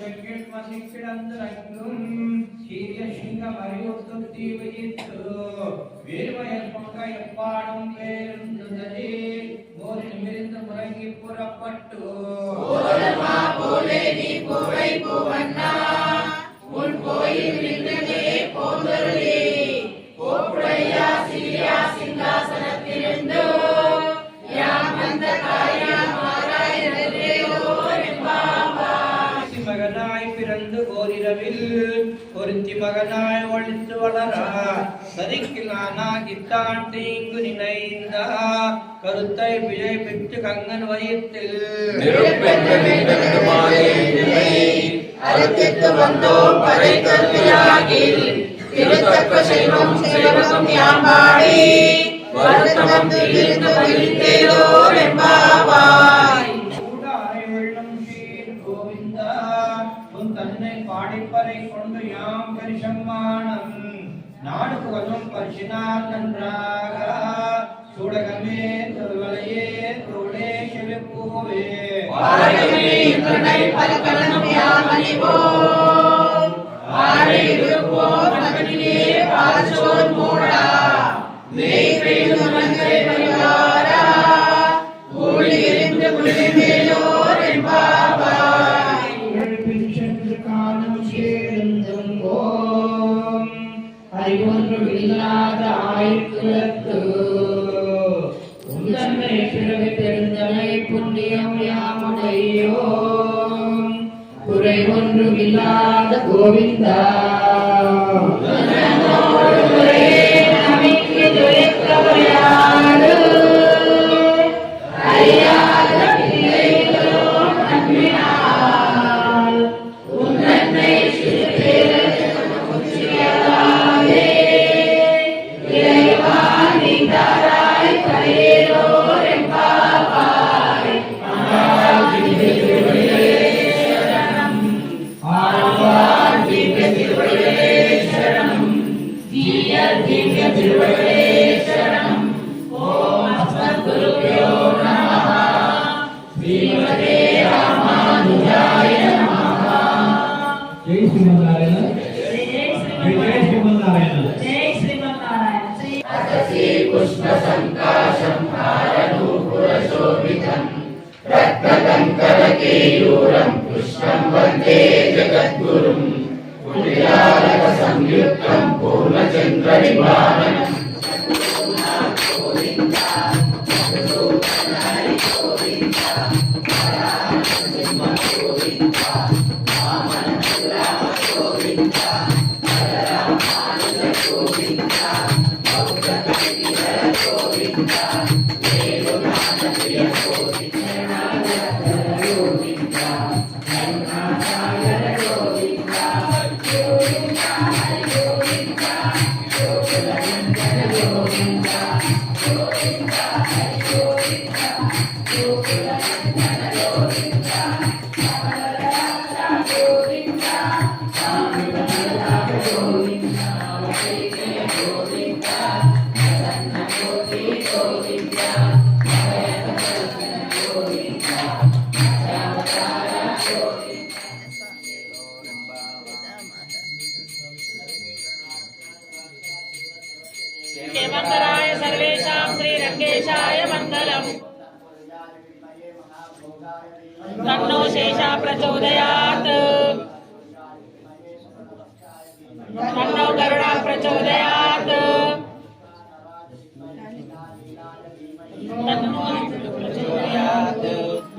ஜட்கட்மசிக்கிடந்தரங்கும் சீரிய சிங்க மரியுத்து தீவியித்து வீர்வயற்பங்கையப்பாடும் பேருந்துதலே ஒரு நிமிர்ந்து முறங்கி புறப்பட்டு போலே நீ புகை புவண்ணா உன் கோயில் மகனாய் ஒழித்து வளரா? சரிக்கு நானாகித்தான் தீங்கு நினைந்தா கருத்தை பிழை பெற்று கங்கன் வயிற்றில். அறுத்திட்டு வந்தோம் பறை கருவியாகில். திருத்தக்க செல்வம் செல்வம் யாம்பாடி. வருத்தம் தீர்த்து மகிழ்ந்தேலோர் எம்பாவாய் பாடிப்பறை கொண்டு யாம் பரிசம்மானம். நாடு புகழும் பரிசினால் நன்றாக. சூடகமே திருவலையே தோடே செவிப்பூவே வாழவே குறை ஒன்றும் இல்லாத கோவிந்தா पुष्पसङ्काशंहारनूपुरशोभितम् रक्तकङ्करकेयूरम् पुष्पम् वन्दे जगद्गुरु Bye.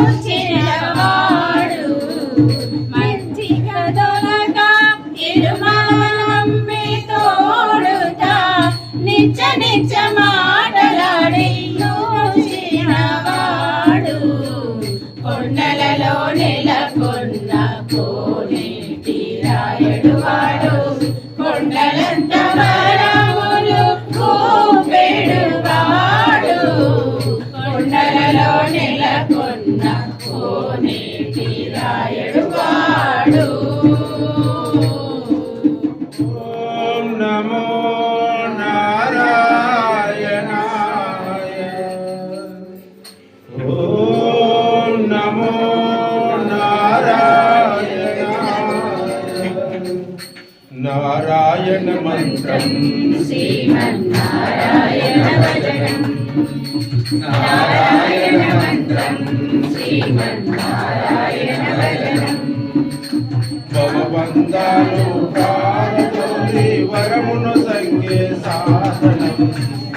Oh. do. సాధనం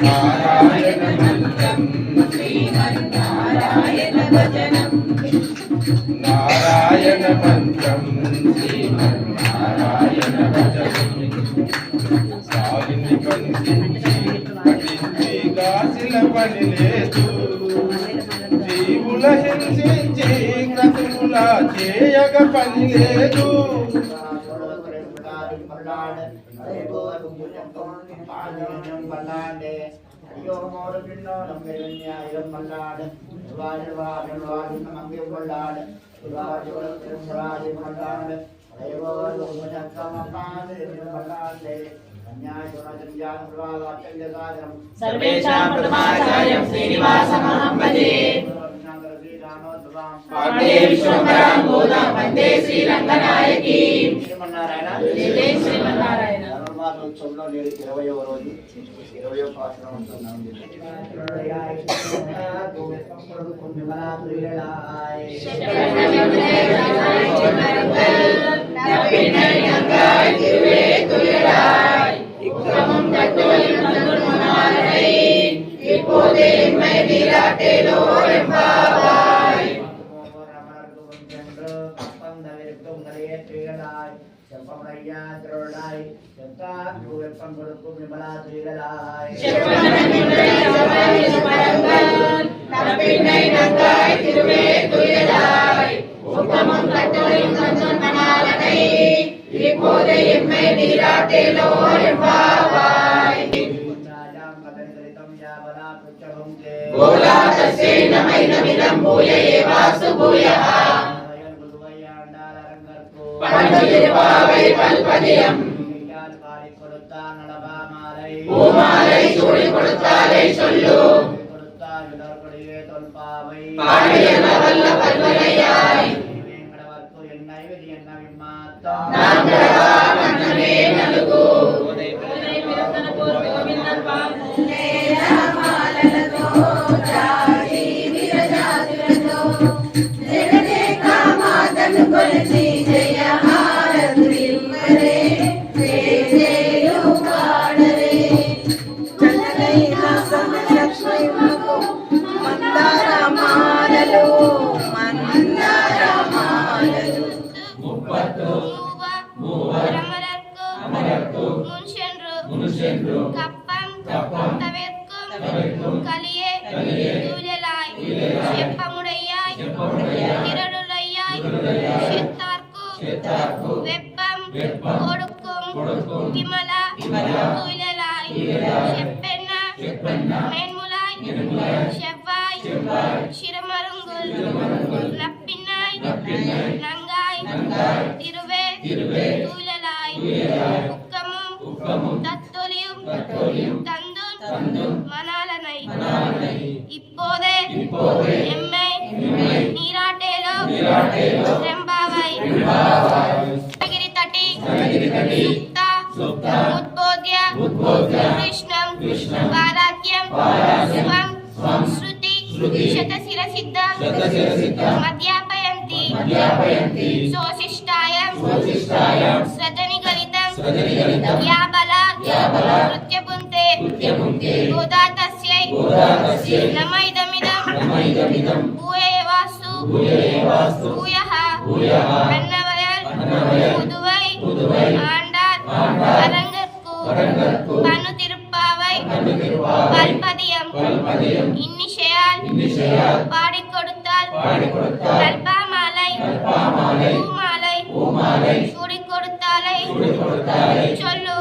నారాయణ మంత్రం శ్రీమన్నారాయణ భజనం. నారాయణ మంత్రం శ్రీమన్నారాయణ భజనం సాలిని బంధించి పఠించి కాసిన పని లేదు జీవుల హింసించి క్రతుల చేయగ పని లేదు கொள்ளாடு அதேபோலும் புண்ணியம் தோன்றும் பாதினம் பல்லாண்டு அடியோமோடு பின்னோடும் பெருமையாயிரம் பல்லாடு வாழ்வாழ் வாழ்ந்த மங்கை கொள்ளாடு திருவாஜுலத்திலும் ராஜி கொள்ளாடு அதேபோலும் புண்ணியம் தோன்றாது பல்லாண்டு സർവേഷാം പ്രഥമാചാര്യം ശ്രീനിവാസ മഹംഭജേ వందే శ్రీరంగనాయకి శ్రీమన్నారాయణ ధర్మమాసోత్సవంలో నేడు ఇరవయవ రోజు ఇరవయో పాఠం பண்பதிருப்பாவை பல்பதியம் பூமாலை சூடி கொடுத்தாலை சொல்லு பாடியன வெப்பம் கொடுக்கும் விமலா துயிலாய் செப்பெண்ணா மேன்முலாய் செவ்வாய் కృష్ణం వారాధ్యం స్వం శృతి శతశిర సిద్ధ మధ్యాపయంతి శోశిష్టాయం கொடுத்தால் பாடி கொடுத்தால் கல்பா மாலை பூமாலை சூடி கொடுத்தாலை சொல்லு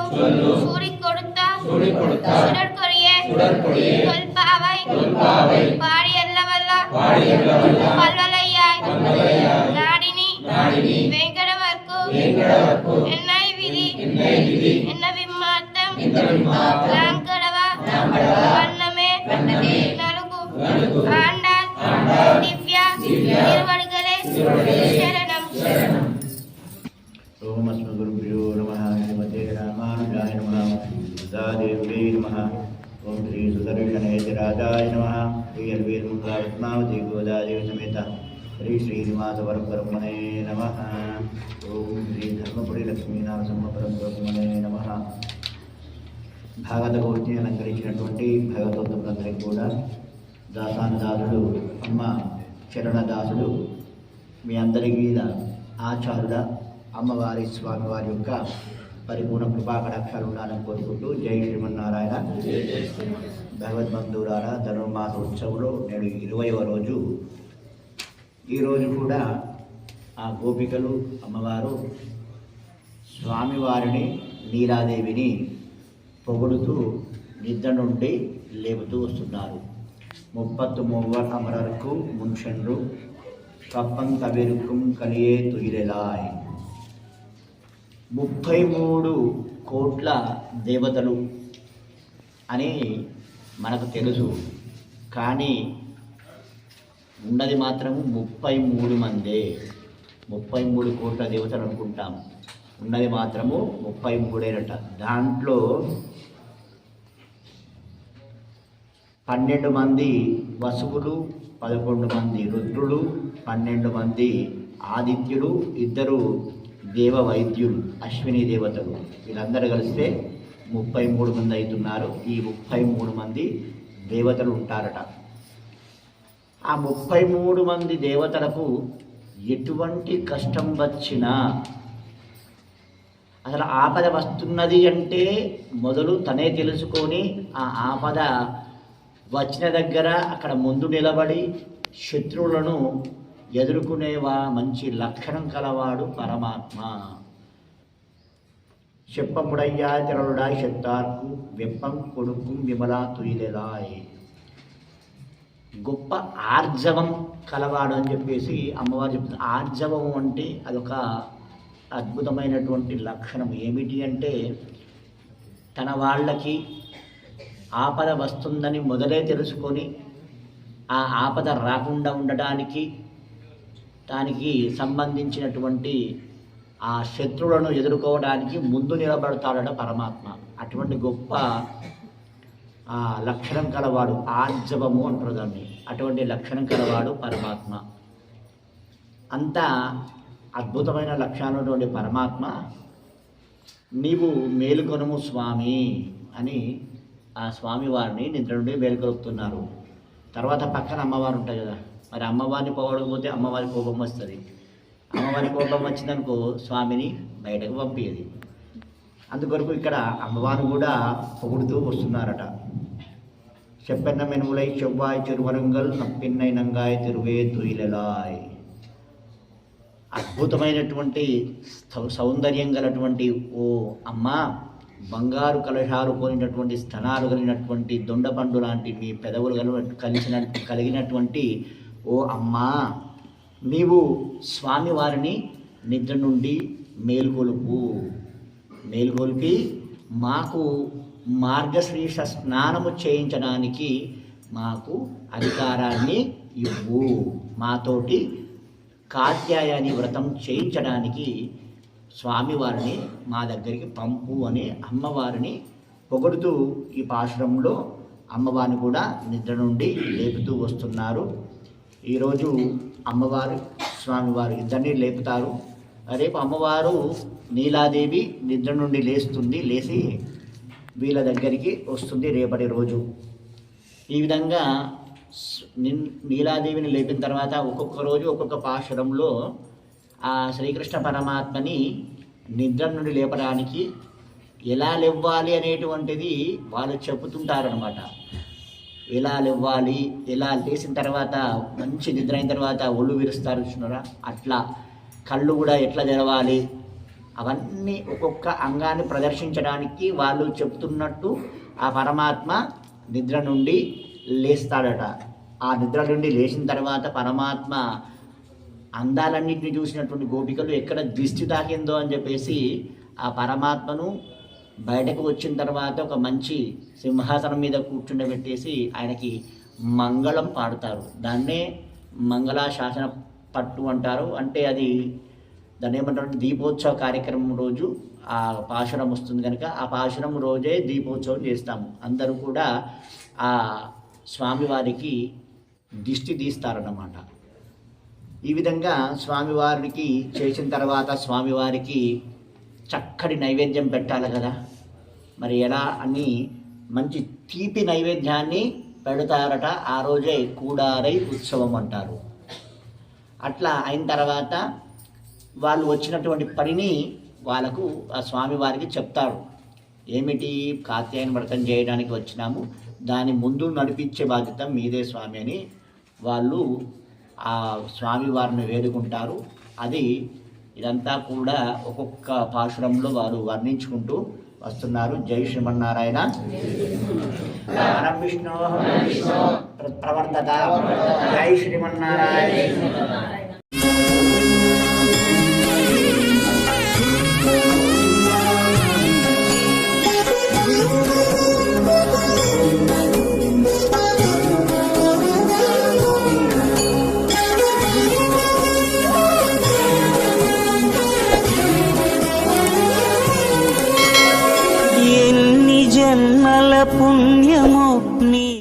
சூடி கொடுத்தா சுடற்கொடிய தொல்பாவை பாடி அல்லவல்லா பல்வலையாய் நாடினி வெங்கடவர்க்கு என்னை விதி என்ன விம்மாத்தம் நான் கடவா வண்ணமே ఆండాల్ దివ్య తిరువడుగలే శరణం ఓమస్మ గురుభ్యో నమ శ్రీమతే రామానుజాయ నమ దాదేవ్యై నమ ఓం శ్రీ సుదర్శనేతిరాజాయ నమ శ్రీ అల్వీర్ముద్రాత్మావతి గోదాదేవి సమేత శ్రీ శ్రీనివాస పరబ్రహ్మణే నమ ఓం శ్రీ ధర్మపురి లక్ష్మీనారసింహ పరబ్రహ్మణే నమ భాగవత గోష్ఠిని అలంకరించినటువంటి భగవతోత్తములందరికీ కూడా దాసానదాసుడు అమ్మ చరణదాసుడు మీ అందరి మీద ఆచారుల అమ్మవారి స్వామివారి యొక్క పరిపూర్ణ కృపాకటాక్షాలు ఉండాలని కోరుకుంటూ జై శ్రీమన్నారాయణ. భగవద్బంధువులారా ధనుర్మాస ఉత్సవంలో నేడు ఇరవైవ రోజు. ఈరోజు కూడా ఆ గోపికలు అమ్మవారు స్వామివారిని నీరాదేవిని పొగుడుతూ నిద్ర నుండి లేపుతూ వస్తున్నారు. ముప్పత్తు మూవర్ అమరర్కు మున్షన్రు కప్పం కవిరుకుం கலியே తుయిలెలాయ్ ముప్పై మూడు కోట్ల దేవతలు అని మనకు తెలుసు. కానీ ఉన్నది మాత్రము ముప్పై మూడు మందే. ముప్పై మూడు కోట్ల దేవతలు అనుకుంటాం. ఉన్నది మాత్రము ముప్పై మూడేనట దాంట్లో పన్నెండు మంది వసువులు పదకొండు మంది రుద్రులు పన్నెండు మంది ఆదిత్యులు ఇద్దరు దేవ వైద్యులు అశ్విని దేవతలు. వీళ్ళందరూ కలిస్తే ముప్పై మూడు మంది అవుతున్నారు. ఈ ముప్పై మూడు మంది దేవతలు ఉంటారట. ఆ ముప్పై మూడు మంది దేవతలకు ఎటువంటి కష్టం వచ్చినా అసలు ఆపద వస్తున్నది అంటే మొదలు తనే తెలుసుకొని ఆ ఆపద వచ్చిన దగ్గర అక్కడ ముందు నిలబడి శత్రువులను ఎదుర్కొనేవా మంచి లక్షణం కలవాడు పరమాత్మ. చెప్పముడయ్యా తిరలుడాయ్ చెత్తార్కు వెప్పం కొడుకు విమలా తుయిలెలాయ్ గొప్ప ఆర్జవం కలవాడు అని చెప్పేసి అమ్మవారు చెప్తుంది ఆర్జవం అంటే అదొక అద్భుతమైనటువంటి లక్షణం. ఏమిటి అంటే తన వాళ్ళకి ఆపద వస్తుందని మొదలే తెలుసుకొని ఆ ఆపద రాకుండా ఉండటానికి దానికి సంబంధించినటువంటి ఆ శత్రువులను ఎదుర్కోవడానికి ముందు నిలబడతాడట పరమాత్మ. అటువంటి గొప్ప లక్షణం కలవాడు ఆర్జవము అంటారు దాన్ని. అటువంటి లక్షణం కలవాడు పరమాత్మ. అంత అద్భుతమైన లక్షణాలటువంటి పరమాత్మ నీవు మేలుకొనుము స్వామి అని ఆ స్వామి వారిని నిద్ర నుండి మేలుకొలుపుతున్నారు. తర్వాత పక్కన అమ్మవారు ఉంటాయి కదా మరి అమ్మవారిని పోగొడకపోతే అమ్మవారి కోపం వస్తుంది. అమ్మవారి కోపం వచ్చిందనుకో స్వామిని బయటకు పంపించేది అందుకొరకు ఇక్కడ అమ్మవారు కూడా పొగుడుతూ వస్తున్నారట. చెప్పెన్న మెనుములై చెవ్వాయ్ తిరువరంగల్ నప్పిన్నై నంగాయ్ తిరువే తుయిలలాయ్ అద్భుతమైనటువంటి సౌ- సౌందర్యం గలటువంటి ఓ అమ్మ బంగారు కలశాలు పోయినటువంటి స్థనాలు కలిగినటువంటి దొండపండు లాంటి మీ పెదవులు కలిగిన కలిసిన కలిగినటువంటి ఓ అమ్మా నీవు స్వామివారిని నిద్ర నుండి మేల్కొలుపు. మేల్కొలిపి మాకు మార్గశ్రీష స్నానము చేయించడానికి మాకు అధికారాన్ని ఇవ్వు. మాతోటి కాత్యాయని వ్రతం చేయించడానికి స్వామివారిని మా దగ్గరికి పంపు అని అమ్మవారిని పొగడుతూ ఈ పాశ్రంలో అమ్మవారిని కూడా నిద్ర నుండి లేపుతూ వస్తున్నారు. ఈరోజు అమ్మవారు స్వామివారు ఇద్దరిని లేపుతారు. రేపు అమ్మవారు నీలాదేవి నిద్ర నుండి లేస్తుంది లేచి వీళ్ళ దగ్గరికి వస్తుంది రేపటి రోజు. ఈ విధంగా నీలాదేవిని లేపిన తర్వాత ఒక్కొక్క రోజు ఒక్కొక్క పాశ్రంలో ఆ శ్రీకృష్ణ పరమాత్మని నిద్ర నుండి లేపడానికి ఎలా లేవ్వాలి అనేటువంటిది వాళ్ళు చెబుతుంటారనమాట ఎలా లేవ్వాలి ఎలా లేచిన తర్వాత మంచి నిద్ర అయిన తర్వాత ఒళ్ళు విరుస్తారు చూస్తున్నారా అట్లా కళ్ళు కూడా ఎట్లా తెరవాలి? అవన్నీ ఒక్కొక్క అంగాన్ని ప్రదర్శించడానికి వాళ్ళు చెప్తున్నట్టు ఆ పరమాత్మ నిద్ర నుండి లేస్తాడట. ఆ నిద్ర నుండి లేచిన తర్వాత పరమాత్మ అందాలన్నింటినీ చూసినటువంటి గోపికలు ఎక్కడ దిష్టి తాకిందో అని చెప్పేసి ఆ పరమాత్మను బయటకు వచ్చిన తర్వాత ఒక మంచి సింహాసనం మీద కూర్చుండబెట్టేసి ఆయనకి మంగళం పాడుతారు. దాన్నే మంగళాశాసన పట్టు అంటారు. అంటే అది దాన్ని ఏమంటారు దీపోత్సవ కార్యక్రమం రోజు ఆ పాశురం వస్తుంది కనుక ఆ పాశురం రోజే దీపోత్సవం చేస్తాము. అందరూ కూడా ఆ స్వామివారికి దిష్టి తీస్తారన్నమాట. ఈ విధంగా స్వామివారికి చేసిన తర్వాత స్వామివారికి చక్కటి నైవేద్యం పెట్టాలి కదా. మరి ఎలా అని మంచి తీపి నైవేద్యాన్ని పెడతారట. ఆ రోజే కూడారై ఉత్సవం అంటారు. అట్లా అయిన తర్వాత వాళ్ళు వచ్చినటువంటి పనిని వాళ్ళకు ఆ స్వామివారికి చెప్తారు. ఏమిటి కాత్యాయన వ్రతం చేయడానికి వచ్చినాము? దాని ముందు నడిపించే బాధ్యత మీదే స్వామి అని వాళ్ళు ఆ స్వామివారిని వేడుకుంటారు. అది ఇదంతా కూడా ఒక్కొక్క పాశురంలో వారు వర్ణించుకుంటూ వస్తున్నారు. జై శ్రీమన్నారాయణ. పరం విష్ణు ప్రవర్తత. జై శ్రీమన్నారాయణ.